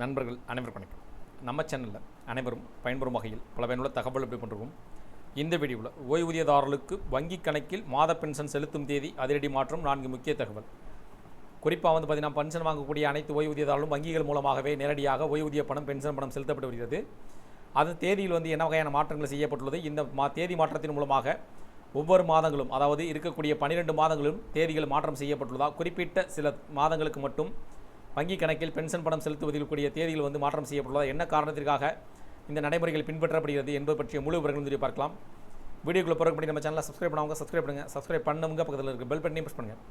நண்பர்கள் அனைவருக்கும் வணக்கம். நம்ம சேனலில் அனைவரும் பயன்பெறும் வகையில் பல பயனுள்ள தகவல் எப்படி பண்ணுறோம் இந்த வீடியோவில் ஓய்வூதியதாரர்களுக்கு வங்கி கணக்கில் மாத பென்ஷன் செலுத்தும் தேதி அதிரடி மாற்றம் நான்கு முக்கிய தகவல். குறிப்பாக வந்து பார்த்தீங்கன்னா பென்ஷன் வாங்கக்கூடிய அனைத்து ஓய்வூதியதாரர்களும் வங்கிகள் மூலமாகவே நேரடியாக ஓய்வூதிய பணம் பென்ஷன் பணம் செலுத்தப்பட்டு வருகிறது. அது தேதியில் வந்து என்ன வகையான மாற்றங்கள் செய்யப்பட்டுள்ளது? இந்த மா தேதி மாற்றத்தின் மூலமாக ஒவ்வொரு மாதங்களும் அதாவது இருக்கக்கூடிய பன்னிரெண்டு மாதங்களும் தேதிகள் மாற்றம் செய்யப்பட்டுள்ளதா? குறிப்பிட்ட சில மாதங்களுக்கு மட்டும் வங்கி கணக்கில் பென்ஷன் பணம் செலுத்துவதில் கூடிய தேதிகள் வந்து மாற்றம் செய்யப்பட்டுள்ளதா. என்ன காரணத்திற்காக இந்த நடைமுறைகள் பின்பற்றப்படுகிறது என்பது பற்றிய முழு விவரங்களும் தெரிய பார்க்கலாம். வீடியோக்குள்ளே பிறகு நம்ம சேனலை சப்ஸ்கிரைப் பண்ணவங்க சப்ஸ்கிரைப் பண்ணுங்கள் சப்ஸ்கிரைப் பண்ணவங்க பக்கத்தில் இருக்க பெல் பட்டனையும் ப்ரெஸ் பண்ணுங்கள்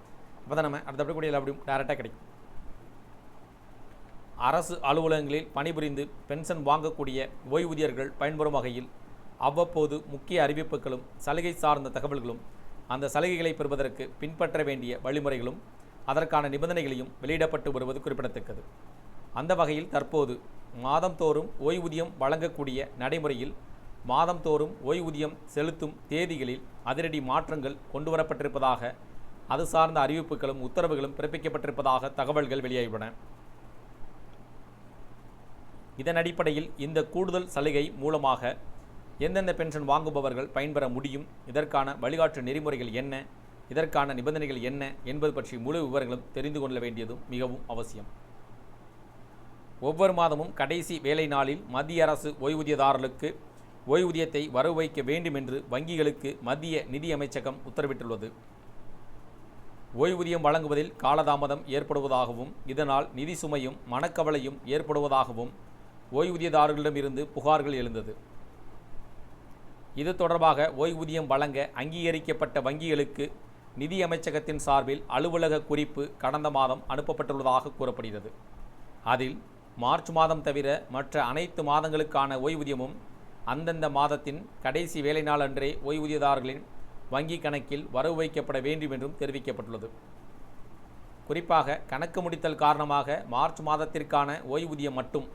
அப்போ தான் நம்ம அடுத்த கூடிய அப்படியும் டேரெக்டாக கிடைக்கும். அரசு அலுவலகங்களில் பணிபுரிந்து பென்ஷன் வாங்கக்கூடிய ஓய்வூதியர்கள் பயன்பெறும் வகையில் அவ்வப்போது முக்கிய அறிவிப்புகளும் சலுகை சார்ந்த தகவல்களும் அந்த சலுகைகளை பெறுவதற்கு பின்பற்ற வேண்டிய வழிமுறைகளும் அதற்கான நிபந்தனைகளையும் வெளியிடப்பட்டு வருவது குறிப்பிடத்தக்கது. அந்த வகையில் தற்போது மாதந்தோறும் ஓய்வூதியம் வழங்கக்கூடிய நடைமுறையில் மாதந்தோறும் ஓய்வூதியம் செலுத்தும் தேதிகளில் அதிரடி மாற்றங்கள் கொண்டுவரப்பட்டிருப்பதாக அது சார்ந்த அறிவிப்புகளும் உத்தரவுகளும் பிறப்பிக்கப்பட்டிருப்பதாக தகவல்கள் வெளியாகியுள்ளன. இதன் அடிப்படையில் இந்த கூடுதல் சலுகை மூலமாக எந்தெந்த பென்ஷன் வாங்குபவர்கள் பயன்பெற முடியும் இதற்கான வழிகாட்டு நெறிமுறைகள் என்ன இதற்கான நிபந்தனைகள் என்ன என்பது பற்றி முழு விவரங்களும் தெரிந்து கொள்ள வேண்டியதும் மிகவும் அவசியம். ஒவ்வொரு மாதமும் கடைசி வேலை நாளில் மத்திய அரசு ஓய்வூதியதாரர்களுக்கு ஓய்வூதியத்தை வரவு வைக்க வேண்டும் என்று வங்கிகளுக்கு மத்திய நிதி அமைச்சகம் உத்தரவிட்டுள்ளது. ஓய்வூதியம் வழங்குவதில் காலதாமதம் ஏற்படுவதாகவும் இதனால் நிதி சுமையும் மனக்கவலையும் ஏற்படுவதாகவும் ஓய்வூதியதாரர்களிடமிருந்து புகார்கள் எழுந்தது. இது தொடர்பாக ஓய்வூதியம் வழங்க அங்கீகரிக்கப்பட்ட வங்கிகளுக்கு நிதி அமைச்சகத்தின் சார்பில் அலுவலக குறிப்பு கடந்த மாதம் அனுப்பப்பட்டுள்ளதாக கூறப்படுகிறது. அதில் மார்ச் மாதம் தவிர மற்ற அனைத்து மாதங்களுக்கான ஓய்வூதியமும் அந்தந்த மாதத்தின் கடைசி வேலை நாள் அன்றே ஓய்வூதியதாரர்களின் வங்கி கணக்கில் வரவு வைக்கப்பட வேண்டும் என்றும் தெரிவிக்கப்பட்டுள்ளது. குறிப்பாக கணக்கு முடித்தல் காரணமாக மார்ச் மாதத்திற்கான ஓய்வூதியம் மட்டும்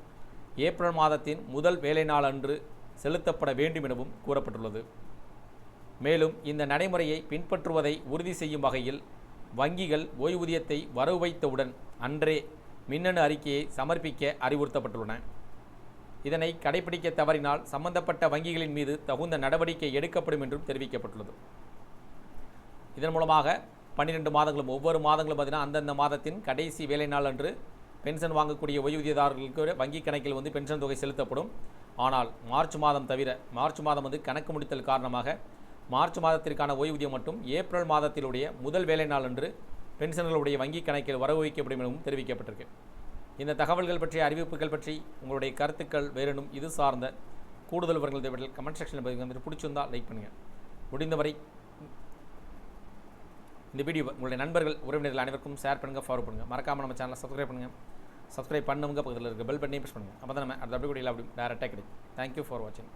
ஏப்ரல் மாதத்தின் முதல் வேலை நாள் அன்று செலுத்தப்பட வேண்டும் எனவும் கூறப்பட்டுள்ளது. மேலும் இந்த நடைமுறையை பின்பற்றுவதை உறுதி செய்யும் வகையில் வங்கிகள் ஓய்வூதியத்தை வரவு வைத்தவுடன் அன்றே மின்னணு அறிக்கையை சமர்ப்பிக்க அறிவுறுத்தப்பட்டுள்ளன. இதனை கடைபிடிக்க தவறினால் சம்பந்தப்பட்ட வங்கிகளின் மீது தகுந்த நடவடிக்கை எடுக்கப்படும் என்றும் தெரிவிக்கப்பட்டுள்ளது. இதன் மூலமாக பன்னிரெண்டு மாதங்களும் ஒவ்வொரு மாதங்களும் பார்த்தீங்கன்னா அந்தந்த மாதத்தின் கடைசி வேலை நாள் அன்று பென்ஷன் வாங்கக்கூடிய ஓய்வூதியதாரர்களுக்கு வங்கி கணக்கில் வந்து பென்ஷன் தொகை செலுத்தப்படும். ஆனால் மார்ச் மாதம் தவிர மார்ச் மாதம் வந்து கணக்கு முடித்தல் காரணமாக மார்ச் மாதத்திற்கான ஓய்வூதியம் மட்டும் ஏப்ரல் மாதத்திலுடைய முதல் வேலை நாள் அன்று பென்ஷனர்களுடைய வங்கி கணக்கில் வரவு வைக்கப்படும் எனவும் தெரிவிக்கப்பட்டிருக்கு. இந்த தகவல்கள் பற்றிய அறிவிப்புகள் பற்றி உங்களுடைய கருத்துக்கள் வேறெனும் இது சார்ந்த கூடுதல் விவரங்கள் தேவையில் கமெண்ட் செக்ஷனில் பதிவு வந்துட்டு பிடிச்சிருந்தால் லைக் பண்ணுங்கள் முடிந்தவரை இந்த வீடியோ உங்களுடைய நண்பர்கள் உறவினர்கள் அனைவருக்கும் ஷேர் பண்ணுங்கள் ஃபாலோ பண்ணுங்கள் மறக்காமல் நம்ம சேனலை சப்ஸ்கிரைப் பண்ணுங்கள் சப்ஸ்கிரைப் பண்ணுங்க பக்கத்தில் இருக்க பெல் பட்டனையும் ப்ரெஸ் பண்ணுங்கள் அப்போ தான் நம்ம அடுத்த அப்படி கூட இல்லை அப்படி டேரெக்டாக கிடைக்கும் தேங்க்யூ ஃபார் வாட்சிங்